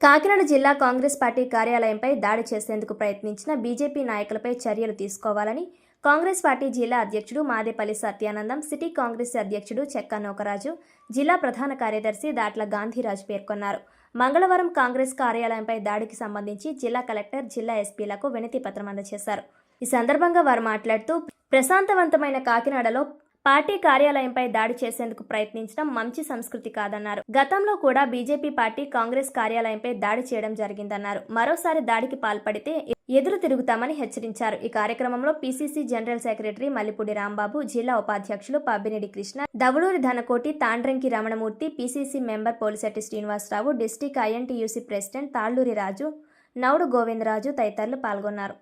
కాకినాడ జిల్లా కాంగ్రెస్ పార్టీ కార్యాలయంపై దాడి చేసేందుకు ప్రయత్నించిన బీజేపీ నాయకులపై చర్యలు తీసుకోవాలని కాంగ్రెస్ పార్టీ జిల్లా అధ్యక్షుడు మాదేపల్లి సత్యానందం సిటీ కాంగ్రెస్ అధ్యక్షుడు చెక్కా నోకరాజు జిల్లా ప్రధాన కార్యదర్శి దాట్ల గాంధీరాజు పేర్కొన్నారు. మంగళవారం కాంగ్రెస్ కార్యాలయంపై దాడికి సంబంధించి జిల్లా కలెక్టర్ జిల్లా ఎస్పీలకు వినతి పత్రం అందజేశారు. ఈ సందర్భంగా వారు మాట్లాడుతూ ప్రశాంతవంతమైన కాకినాడలో పార్టీ కార్యాలయంపై దాడి చేసేందుకు ప్రయత్నించడం మంచి సంస్కృతి కాదన్నారు. గతంలో కూడా బీజేపీ పార్టీ కాంగ్రెస్ కార్యాలయంపై దాడి చేయడం జరిగిందన్నారు. మరోసారి దాడికి పాల్పడితే ఎదురు తిరుగుతామని హెచ్చరించారు. ఈ కార్యక్రమంలో PCC general secretary Mallipudi Rambabu జిల్లా ఉపాధ్యక్షులు Pabbinedi Krishna Davaduri Dhanakoti Tandramki Ramanamurthy PCC member Polisetti Srinivasa Rao district INTUC president Talluri Raju Naidu Govindaraju తదితరులు పాల్గొన్నారు.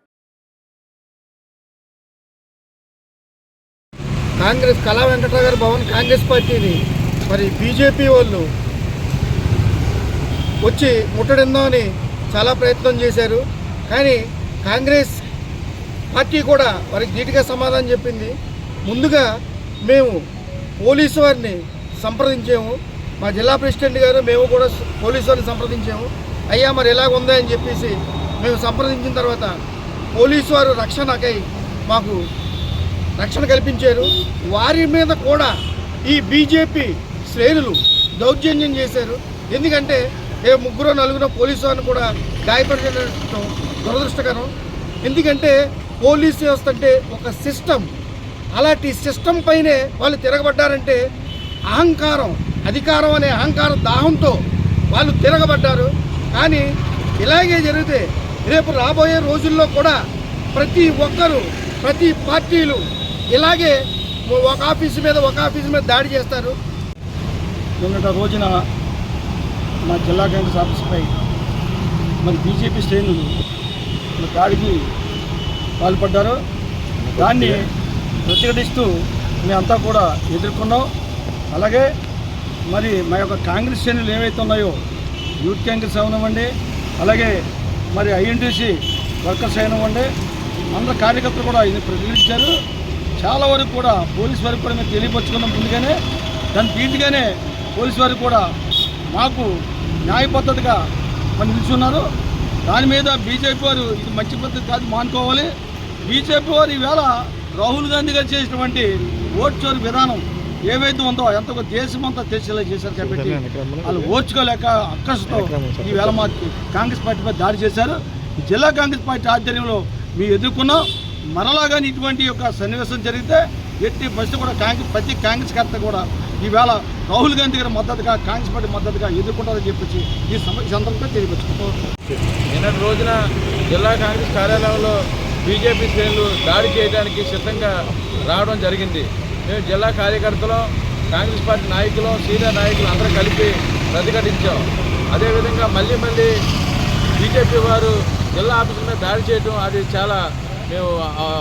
కాంగ్రెస్ కళా వెంకటరావు గారి భవన్ కాంగ్రెస్ పార్టీని. మరి బీజేపీ వాళ్ళు వచ్చి ముట్టడిందామని చాలా ప్రయత్నం చేశారు. కానీ కాంగ్రెస్ పార్టీ కూడా వారికి ధీటుగా సమాధానం చెప్పింది. ముందుగా మేము పోలీసు వారిని సంప్రదించాము. మా జిల్లా ప్రెసిడెంట్ గారు మేము కూడా పోలీసు వారిని సంప్రదించాము. అయ్యా మరి ఎలాగ ఉందా అని చెప్పేసి మేము సంప్రదించిన తర్వాత పోలీసు వారు రక్షణకై మాకు రక్షణ కల్పించారు. వారి మీద కూడా ఈ బీజేపీ శ్రేణులు దౌర్జన్యం చేశారు. ఎందుకంటే ఏ ముగ్గురు నలుగురు పోలీసు వారిని కూడా గాయపడడం దురదృష్టకరం. ఎందుకంటే పోలీస్ వ్యవస్థ అంటే ఒక సిస్టమ్. అలాంటి సిస్టమ్ పైనే వాళ్ళు తిరగబడ్డారంటే అహంకారం అధికారం అనే అహంకార దాహంతో వాళ్ళు తిరగబడ్డారు. కానీ ఇలాగే జరిగితే రేపు రాబోయే రోజుల్లో కూడా ప్రతి ఒక్కరూ ప్రతి పార్టీలు ఇలాగే ఒక ఆఫీసు మీద ఒక ఆఫీసు మీద దాడి చేస్తారు. నిన్నటి రోజున మా జిల్లా కాంగ్రెస్ ఆఫీస్పై మరి బీజేపీ శ్రేణులు మరి దాడికి పాల్పడ్డారు. దాన్ని ప్రతిఘటిస్తూ మేమంతా కూడా ఎదుర్కొన్నాం. అలాగే మరి మా యొక్క కాంగ్రెస్ శ్రేణులు ఏవైతే ఉన్నాయో యూత్ కాంగ్రెస్ అవనివ్వండి అలాగే మరి ఐఎన్టీసీ వర్కర్స్ అయినవ్వండి అందరు కార్యకర్తలు కూడా ఇది ప్రతిఘటించారు. చాలా వరకు కూడా పోలీస్ వారికి కూడా మేము తెలియపరుచుకున్నాం ముందుగానే. దాని తీటుగానే పోలీస్ వారికి కూడా మాకు న్యాయ పద్ధతిగా మరి నిల్చున్నారు. దాని మీద బీజేపీ వారు ఇది మంచి పద్ధతి కాదు మానుకోవాలి. బీజేపీ వారు ఈవేళ రాహుల్ గాంధీ గారు చేసినటువంటి ఓట్ చోరు విధానం ఏవైతే ఉందో ఎంతో దేశమంతా తెలిసేలా చేశారు కాబట్టి వాళ్ళు ఓర్చుకోలేక అక్కసుతో ఈవేళ మా కాంగ్రెస్ పార్టీ మీద దాడి చేశారు. జిల్లా కాంగ్రెస్ పార్టీ ఆధ్వర్యంలో మేము ఎదుర్కొన్నాం. మరలా కానీ ఇటువంటి యొక్క సన్నివేశం జరిగితే ఎట్టి పరిస్థితి కూడా కాంగ్రెస్ ప్రతి కాంగ్రెస్ కర్త కూడా ఈవేళ రాహుల్ గాంధీ గారి మద్దతుగా కాంగ్రెస్ పార్టీ మద్దతుగా ఎదుర్కొంటారని చెప్పేసి ఈ సందర్భంగా తెలియపరుచుకుంటాం నిన్నటి రోజున జిల్లా కాంగ్రెస్ కార్యాలయంలో బీజేపీ శ్రేణులు దాడి చేయడానికి సిద్ధంగా రావడం జరిగింది. మేము జిల్లా కార్యకర్తలు కాంగ్రెస్ పార్టీ నాయకులు సీనియర్ నాయకులు అందరూ కలిపి ప్రతిఘటించాం. అదేవిధంగా మళ్ళీ మళ్ళీ బీజేపీ వారు జిల్లా ఆఫీసుల మీద దాడి చేయడం అది చాలా మేము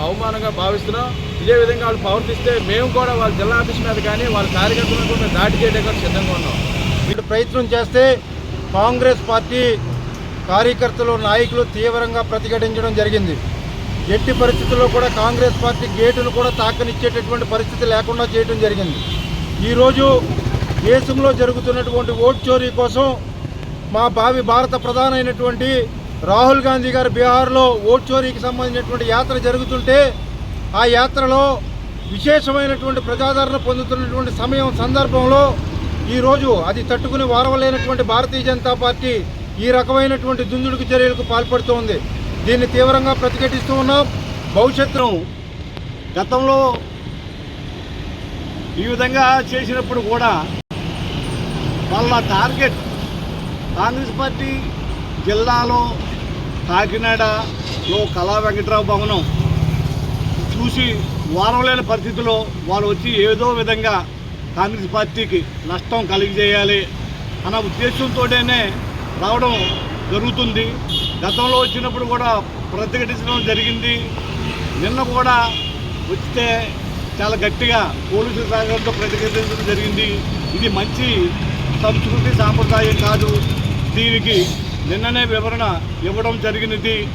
అవమానంగా భావిస్తున్నాం. ఇదే విధంగా వాళ్ళు ప్రవర్తిస్తే మేము కూడా వాళ్ళ జిల్లా ఆఫీస్ మీద కానీ వాళ్ళ కార్యకర్తలను కూడా దాడి చేయడానికి సిద్ధంగా ఉన్నాం. వీళ్ళు ప్రయత్నం చేస్తే కాంగ్రెస్ పార్టీ కార్యకర్తలు నాయకులు తీవ్రంగా ప్రతిఘటించడం జరిగింది. ఎట్టి పరిస్థితుల్లో కూడా కాంగ్రెస్ పార్టీ గేటును కూడా తాకనిచ్చేటటువంటి పరిస్థితి లేకుండా చేయడం జరిగింది. ఈరోజు దేశంలో జరుగుతున్నటువంటి ఓట్ చోరీ కోసం మా భావి భారత ప్రధానమైనటువంటి రాహుల్ గాంధీ గారు బీహార్లో ఓట్ చోరీకి సంబంధించినటువంటి యాత్ర జరుగుతుంటే ఆ యాత్రలో విశేషమైనటువంటి ప్రజాదరణ పొందుతున్నటువంటి సమయం సందర్భంలో ఈరోజు అది తట్టుకుని వారవలేనటువంటి భారతీయ జనతా పార్టీ ఈ రకమైనటువంటి దుందుడుకు చర్యలకు పాల్పడుతోంది. దీన్ని తీవ్రంగా ప్రతిఘటిస్తూ ఉన్నాం. భవిష్యత్తును గతంలో ఈ విధంగా చేసినప్పుడు కూడా వాళ్ళ టార్గెట్ కాంగ్రెస్ పార్టీ జిల్లాలో కాకినాడలో కళా వెంకట్రావు భవనం చూసి వారం లేని పరిస్థితిలో వాళ్ళు వచ్చి ఏదో విధంగా కాంగ్రెస్ పార్టీకి నష్టం కలిగజేయాలి అన్న ఉద్దేశంతోనే రావడం జరుగుతుంది. గతంలో వచ్చినప్పుడు కూడా ప్రతిఘటించడం జరిగింది. నిన్న కూడా వస్తే చాలా గట్టిగా పోలీసుల సహకారంతో ప్రతిఘటించడం జరిగింది. ఇది మంచి సంస్కృతి సాంప్రదాయం కాదు. దీనికి నిన్ననే వివరణ ఇవ్వడం జరిగినది.